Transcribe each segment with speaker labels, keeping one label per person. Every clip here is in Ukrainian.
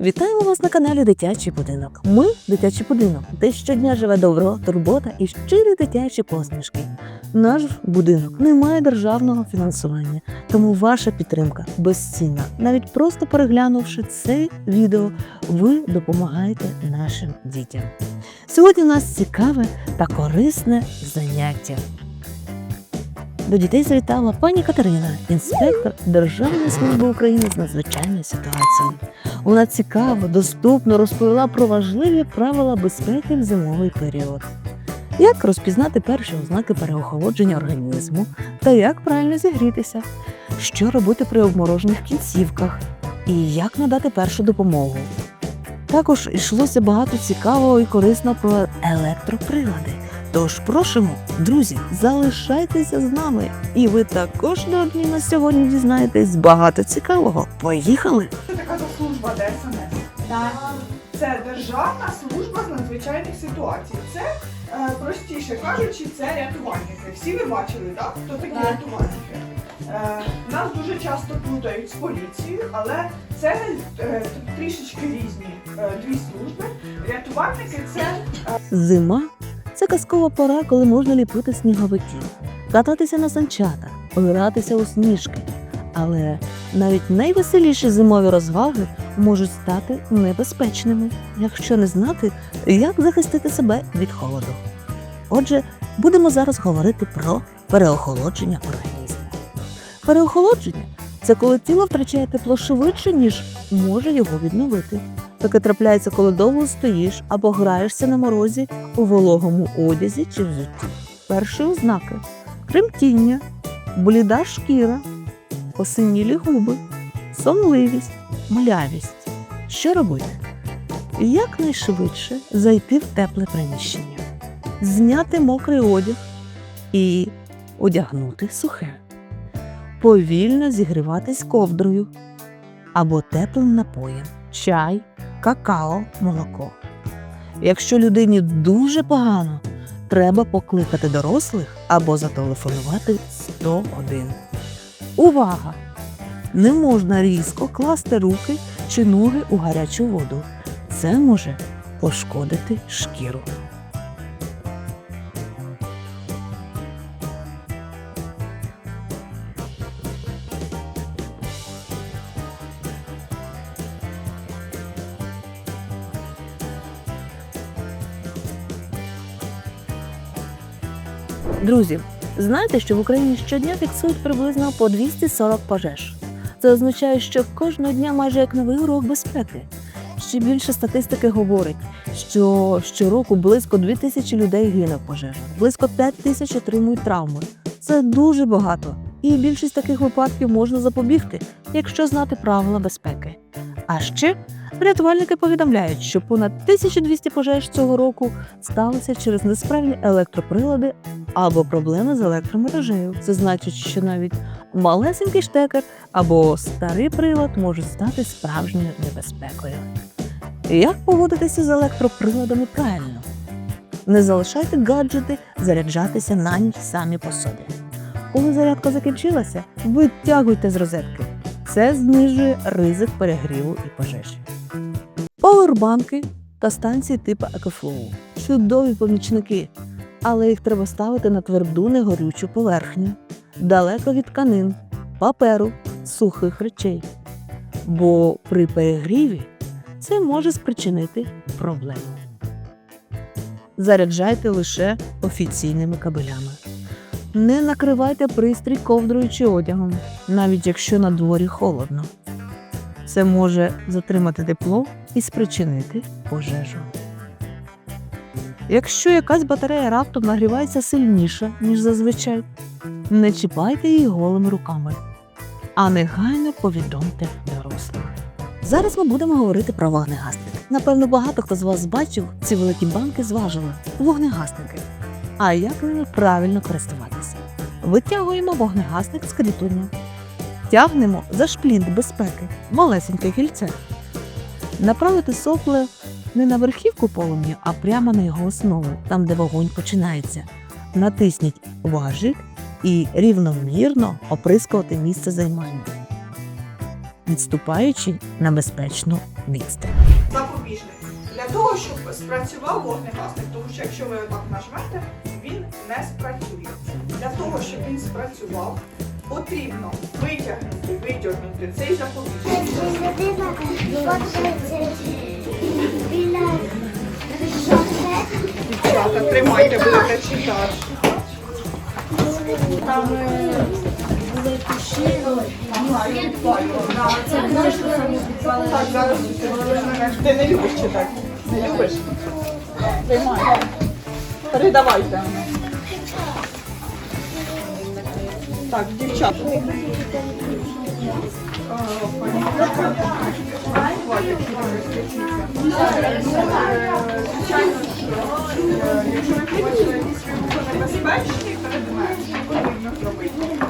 Speaker 1: Вітаємо вас на каналі Дитячий будинок. Ми дитячий будинок, де щодня живе добро, турбота і щирі дитячі посмішки. Наш будинок не має державного фінансування, тому ваша підтримка безцінна. Навіть просто переглянувши це відео, ви допомагаєте нашим дітям. Сьогодні у нас цікаве та корисне заняття. До дітей завітала пані Катерина, інспектор Державної служби України з надзвичайної ситуації. Вона цікаво, доступно розповіла про важливі правила безпеки в зимовий період. Як розпізнати перші ознаки переохолодження організму та як правильно зігрітися, що робити при обморожених кінцівках і як надати першу допомогу. Також йшлося багато цікавого і корисного про електроприлади. Тож просимо, друзі, залишайтеся з нами, і ви також неодмінно сьогодні дізнаєтесь багато цікавого. Поїхали!
Speaker 2: Так.
Speaker 3: Це Державна служба з надзвичайних ситуацій. Це е, простіше кажучи, це рятувальники. Всі ви бачили, так? Хто такі
Speaker 2: Так.
Speaker 3: рятувальники? Е, нас дуже часто плутають з поліцією, але це е, трішечки різні е, дві служби. Рятувальники це
Speaker 1: Зима це казкова пора, коли можна ліпити сніговиків, кататися на санчатах, гратися у сніжки. Але навіть найвеселіші зимові розваги можуть стати небезпечними, якщо не знати, як захистити себе від холоду. Отже, будемо зараз говорити про переохолодження організму. Переохолодження це коли тіло втрачає тепло швидше, ніж може його відновити. Таке трапляється, коли довго стоїш або граєшся на морозі у вологому одязі чи взутті. Перші ознаки тремтіння, бліда шкіра, посинілі губи, сонливість, млявість. Що робити? Якнайшвидше зайти в тепле приміщення, зняти мокрий одяг і одягнути сухе, повільно зігріватись ковдрою або теплим напоєм, чай, какао, молоко. Якщо людині дуже погано, треба покликати дорослих або зателефонувати 101. Увага! Не можна різко класти руки чи ноги у гарячу воду. Це може пошкодити шкіру. Друзі, знаєте, що в Україні щодня фіксують приблизно по 240 пожеж. Це означає, що кожного дня майже як новий урок безпеки. Ще більше статистики говорить, що щороку близько 2 тисячі людей гине в пожежах, близько 5 тисяч отримують травми. Це дуже багато, і більшість таких випадків можна запобігти, якщо знати правила безпеки. А ще рятувальники повідомляють, що понад 1200 пожеж цього року сталося через несправні електроприлади або проблеми з електромережею. Це значить, що навіть малесенький штекер або старий прилад можуть стати справжньою небезпекою. Як поводитися з електроприладами правильно? Не залишайте гаджети заряджатися на ніч самі по собі. Коли зарядка закінчилася, витягуйте з розетки. Це знижує ризик перегріву і пожежі. Повербанки та станції типу EcoFlow – чудові помічники, але їх треба ставити на тверду негорючу поверхню, далеко від тканин, паперу, сухих речей. Бо при перегріві це може спричинити проблему. Заряджайте лише офіційними кабелями. Не накривайте пристрій ковдрою чи одягом, навіть якщо на дворі холодно. Це може затримати тепло і спричинити пожежу. Якщо якась батарея раптом нагрівається сильніше, ніж зазвичай, не чіпайте її голими руками, а негайно повідомте дорослих. Зараз ми будемо говорити про вогнегасник. Напевно, багато хто з вас бачив ці великі банки з важелем вогнегасники. А як ними правильно користуватися? Витягуємо вогнегасник з кріплення, тягнемо за шплінт безпеки, малесеньке кільце. Направити сопле не на верхівку полум'я, а прямо на його основу, там, де вогонь починається. Натисніть важик і рівномірно оприскувати місце займання, відступаючи на безпечну відстань.
Speaker 3: запобіжник. Для того, щоб спрацював вогнегасник, тому що якщо ви отак нажмете, він не спрацює. Для того, щоб він спрацював, потрібно витягнути, видягнути цей запобіжник. Дівчата, тримайте, будете читати.
Speaker 2: Там були
Speaker 3: я відпаю. Так, зараз ти не любиш читати. Не любиш? Тримай. Передавайте. Так, дівчата. Звичайно, що якщо ви побачили якісь потрібно зробити?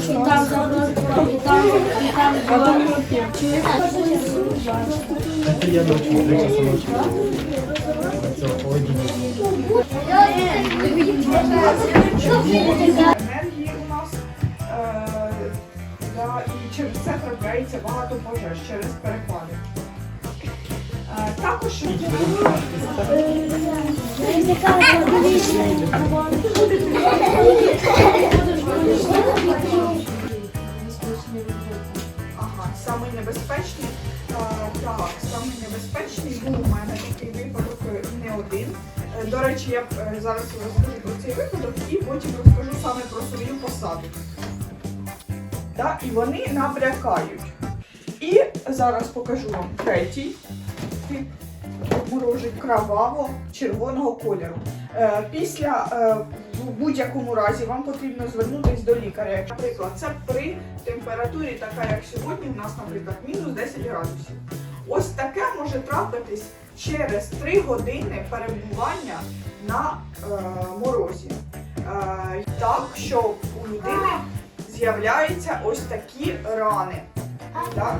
Speaker 3: Е, Наприклад, енергії у нас. І через це трапляється багато пожеж через перепади. Е, також ага, самий небезпечний. е, так, самий небезпечний був у мене такий випадок е, не один. Е, До речі, я зараз розкажу про цей випадок і потім розкажу саме про свою посаду. Так, і вони набрякають. І зараз покажу вам третій тип обморожень кроваво червоного кольору. Е, після е, в будь-якому разі вам потрібно звернутися до лікаря. Наприклад, це при температурі, така як сьогодні, у нас, наприклад, мінус 10 градусів. Ось таке може трапитись через 3 години перебування на е, морозі. Так, що у людини з'являються ось такі рани. Так?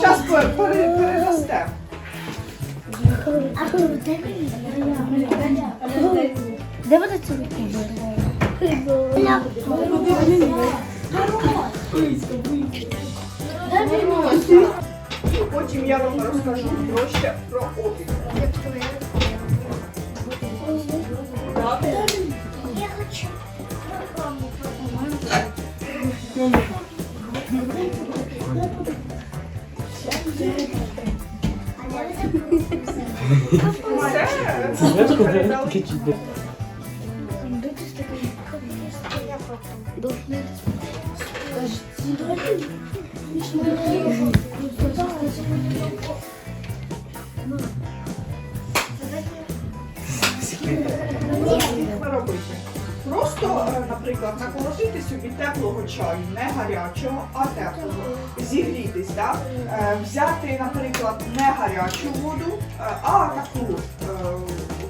Speaker 3: Зараз переросте.
Speaker 2: Де буде це
Speaker 3: Потім я вам розкажу проще про опік. Це передали. Ми робити. Просто, е, наприклад, наколотити собі теплого чаю, не гарячого, а теплого. Зігрітись, да? Е, взяти, наприклад, не гарячу воду, е, а таку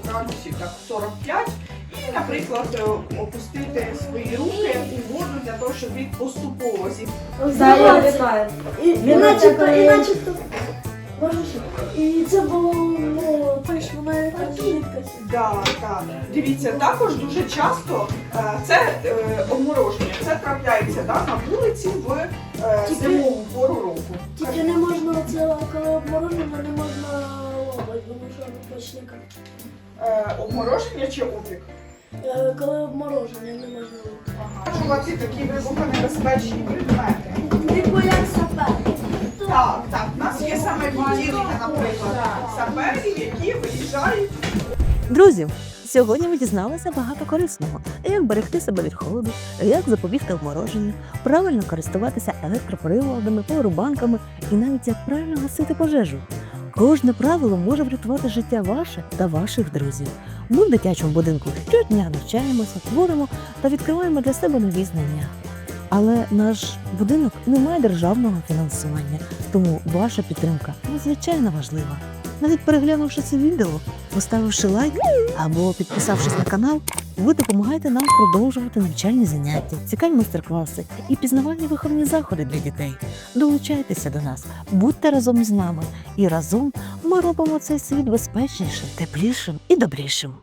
Speaker 3: градусів так 45 і, наприклад, опустити свої руки у воду для того, щоб він поступово зігрівся.
Speaker 4: І начебто, і ще. І це було ну, точно на жидкості.
Speaker 3: Да, так. Дивіться, також дуже часто е, це е, обмороження. Це трапляється да, на вулиці в е,
Speaker 4: Тільки-
Speaker 3: зимову пору року.
Speaker 4: Тільки не можна це, коли обморожено, не можна лобать, тому що почника.
Speaker 3: Е, обмороження чи опік?
Speaker 4: Е, Коли обмороження, не можна лобати.
Speaker 3: Ага. Чувати такі вибухонебезпечні предмети.
Speaker 4: Типу як сапер.
Speaker 3: Так, так. У нас є саме відділення, наприклад, саперів, які виїжджають.
Speaker 1: Друзі, сьогодні ми дізналися багато корисного, як берегти себе від холоду, як запобігти обмороженню, правильно користуватися електроприладами, поwerбанками і навіть як правильно гасити пожежу. Кожне правило може врятувати життя ваше та ваших друзів. Ми в дитячому будинку щодня навчаємося, творимо та відкриваємо для себе нові знання. Але наш будинок не має державного фінансування, тому ваша підтримка надзвичайно важлива. Навіть переглянувши це відео, поставивши лайк або підписавшись на канал, ви допомагаєте нам продовжувати навчальні заняття, цікаві майстер-класи і пізнавальні виховні заходи для дітей. Долучайтеся до нас, будьте разом з нами, і разом ми робимо цей світ безпечнішим, теплішим і добрішим.